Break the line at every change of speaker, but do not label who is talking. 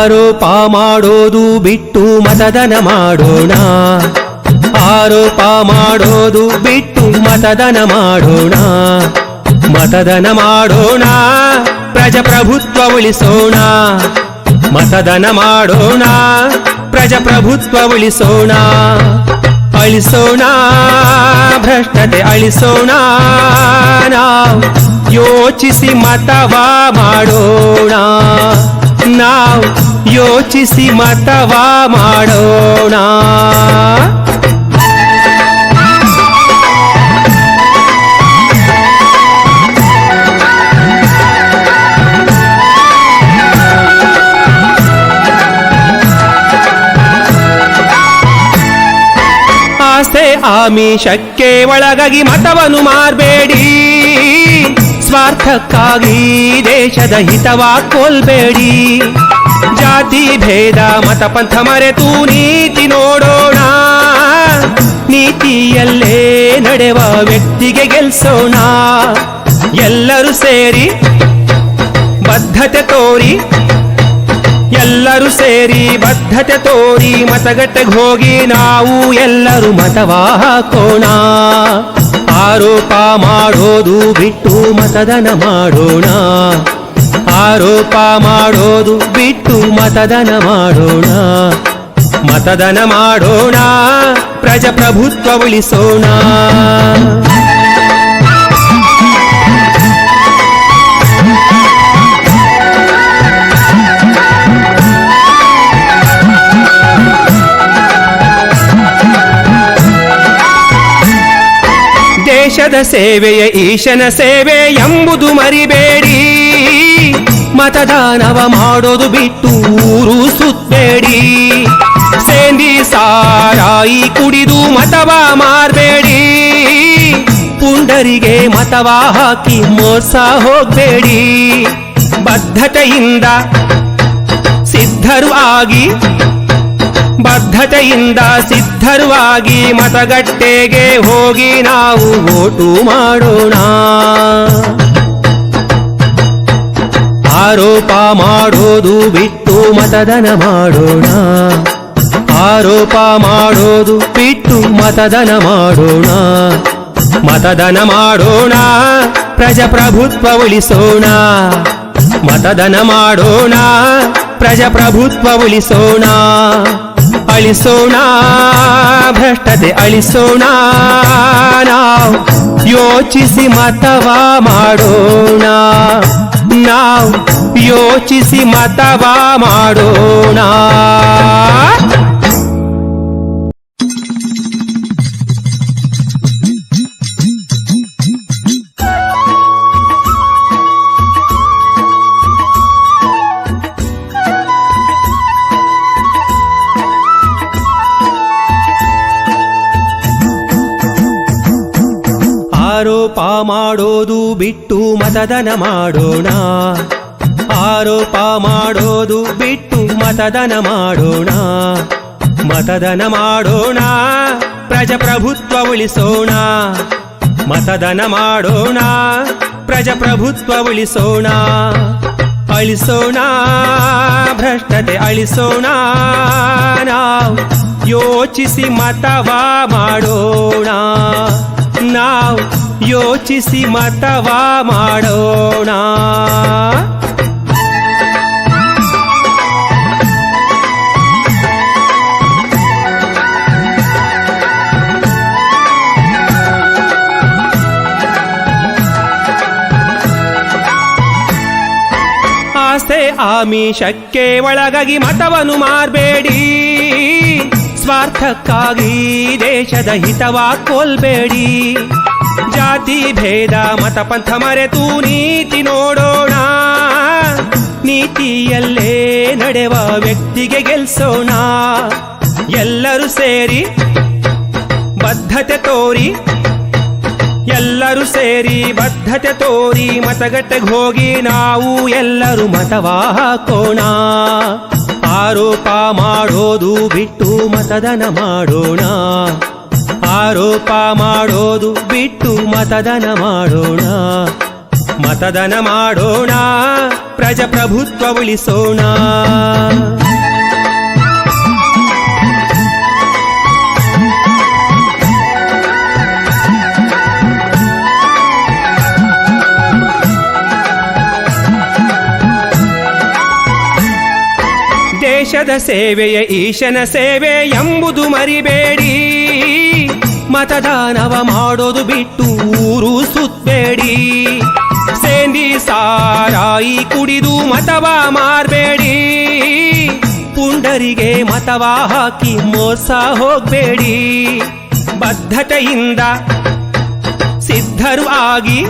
ಆರೋಪ ಮಾಡೋದು ಬಿಟ್ಟು ಮತದಾನ ಮಾಡೋಣ. ಆರೋಪ ಮಾಡೋದು ಬಿಟ್ಟು ಮತದಾನ ಮಾಡೋಣ. ಮತದಾನ ಮಾಡೋಣ, ಪ್ರಜಾಪ್ರಭುತ್ವ ಉಳಿಸೋಣ. ಮತದಾನ ಮಾಡೋಣ, ಪ್ರಜಾಪ್ರಭುತ್ವ ಉಳಿಸೋಣ. ಅಳಿಸೋಣ, ಭ್ರಷ್ಟತೆ ಅಳಿಸೋಣ. ನಾವು ಯೋಚಿಸಿ ಮತವ ಮಾಡೋಣ. ನಾವು ಯೋಚಿಸಿ ಮತವ ಮಾಡೋಣ. ಆಸೆ ಆಮಿಷಕ್ಕೆ ಒಳಗಾಗಿ ಮತವನ್ನು ಮಾರಬೇಡಿ. ಸ್ವಾರ್ಥಕ್ಕಾಗಿ ದೇಶದ ಹಿತವ ಕೊಲ್ಬೇಡಿ ಜಾತಿ ಭೇದ ಮತ ಪಂಥ ಮರೆತು ನೀತಿ ನೋಡೋಣ. ನೀತಿಯಲ್ಲೇ ನಡೆವ ವ್ಯಕ್ತಿಗೆ ಗೆಲ್ಸೋಣ. ಎಲ್ಲರೂ ಸೇರಿ ಬದ್ಧತೆ ತೋರಿ. ಎಲ್ಲರೂ ಸೇರಿ ಬದ್ಧತೆ ತೋರಿ, ಮತಗಟ್ಟೆಗೆ ಹೋಗಿ ನಾವು ಎಲ್ಲರೂ ಮತವ ಹಾಕೋಣ. ಆರೋಪ ಮಾಡೋದು ಬಿಟ್ಟು ಮತದಾನ ಮಾಡೋಣ. ಆರೋಪ ಮಾಡೋದು ಬಿಟ್ಟು ಮತದಾನ ಮಾಡೋಣ. ಮತದಾನ ಮಾಡೋಣ, ಪ್ರಜಾಪ್ರಭುತ್ವ ಉಳಿಸೋಣ. ದೇಶದ ಸೇವೆಯ, ಈಶನ ಸೇವೆ ಎಂಬುದು ಮರಿಬೇಡಿ. ಮತದಾನವ ಮಾಡೋದು ಬಿಟ್ಟು ಊರು ಸುತ್ತಬೇಡಿ ಸೇಂದಿ ಸಾರಾಯಿ ಕುಡಿದು ಮತವ ಮಾರ್ಬೇಡಿ. ಪುಂಡರಿಗೆ ಮತವ ಹಾಕಿ ಮೋಸ ಹೋಗ್ಬೇಡಿ. ಬದ್ಧತೆಯಿಂದ ಸಿದ್ಧರು ಆಗಿ, ಬದ್ಧತೆಯಿಂದ ಸಿದ್ಧರು ಆಗಿ ಮತಗಟ್ಟೆಗೆ ಹೋಗಿ ನಾವು ಓಟು ಮಾಡೋಣ. ಆರೋಪ ಮಾಡೋದು ಬಿಟ್ಟು ಮತದಾನ ಮಾಡೋಣ. ಆರೋಪ ಮಾಡೋದು ಬಿಟ್ಟು ಮತದಾನ ಮಾಡೋಣ. ಮತದಾನ ಮಾಡೋಣ, ಪ್ರಜಾಪ್ರಭುತ್ವ ಉಳಿಸೋಣ. ಮತದಾನ ಮಾಡೋಣ, ಪ್ರಜಾಪ್ರಭುತ್ವ ಉಳಿಸೋಣ. ಅಳಿಸೋಣ, ಭ್ರಷ್ಟತೆ ಅಳಿಸೋಣ. ನಾವು ಯೋಚಿಸಿ ಮತವ ಮಾಡೋಣ. ನಾವು ಯೋಚಿಸಿ ಮತವ ಮಾಡೋಣ ಆರೋಪ ಮಾಡೋದು ಬಿಟ್ಟು ಮತದಾನ ಮಾಡೋಣ. ಆರೋಪ ಮಾಡೋದು ಬಿಟ್ಟು ಮತದಾನ ಮಾಡೋಣ. ಮತದಾನ ಮಾಡೋಣ ಪ್ರಜಾಪ್ರಭುತ್ವ ಉಳಿಸೋಣ ಮತದಾನ ಮಾಡೋಣ ಪ್ರಜಾಪ್ರಭುತ್ವ ಉಳಿಸೋಣ ಅಳಿಸೋಣ, ಭ್ರಷ್ಟತೆ ಅಳಿಸೋಣ. ನಾವು ಯೋಚಿಸಿ ಮತವ ಮಾಡೋಣ. ನಾವು ಯೋಚಿಸಿ ಮತವ ಮಾಡೋಣ. ಆಸೆ ಆಮಿಷಕ್ಕೆ ಒಳಗಾಗಿ ಮತವನ್ನು ಮಾರ್ಬೇಡಿ. ಸ್ವಾರ್ಥಕ್ಕಾಗಿ ದೇಶದ ಹಿತವ ಕೊಲ್ಬೇಡಿ. ಜಾತಿ ಭೇದ, ಮತ ಪಂಥ ಮರೆತು ನೀತಿ ನೋಡೋಣ. ನೀತಿಯಲ್ಲೇ ನಡೆವ ವ್ಯಕ್ತಿಗೆ ಗೆಲ್ಸೋಣ. ಎಲ್ಲರೂ ಸೇರಿ ಬದ್ಧತೆ ತೋರಿ. ಎಲ್ಲರೂ ಸೇರಿ ಬದ್ಧತೆ ತೋರಿ ಮತಗಟ್ಟೆಗೆ ಹೋಗಿ ನಾವು ಎಲ್ಲರೂ ಮತವಾ ಹಾಕೋಣ. ಆರೋಪ ಮಾಡೋದು ಬಿಟ್ಟು ಮತದಾನ ಮಾಡೋಣ. ಆರೋಪ ಮಾಡೋದು ಬಿಟ್ಟು ಮತದಾನ ಮಾಡೋಣ. ಮತದಾನ ಮಾಡೋಣ ಪ್ರಜಾಪ್ರಭುತ್ವ ಉಳಿಸೋಣ. ದೇಶದ ಸೇವೆಯ, ಈಶನ ಸೇವೆ ಎಂಬುದು ಮರಿಬೇಡಿ. ಮತದಾನವ ಮಾಡೋದು ಬಿಟ್ಟು ಊರು ಸುತ್ತಬೇಡಿ ಸೇಂದಿ ಸಾರಾಯಿ ಕುಡಿದು ಮತವ ಮಾರ್ಬೇಡಿ. ಪುಂಡರಿಗೆ ಮತವ ಹಾಕಿ ಮೋಸ ಹೋಗ್ಬೇಡಿ. ಬದ್ಧತೆಯಿಂದ ಸಿದ್ಧರು ಆಗಿ.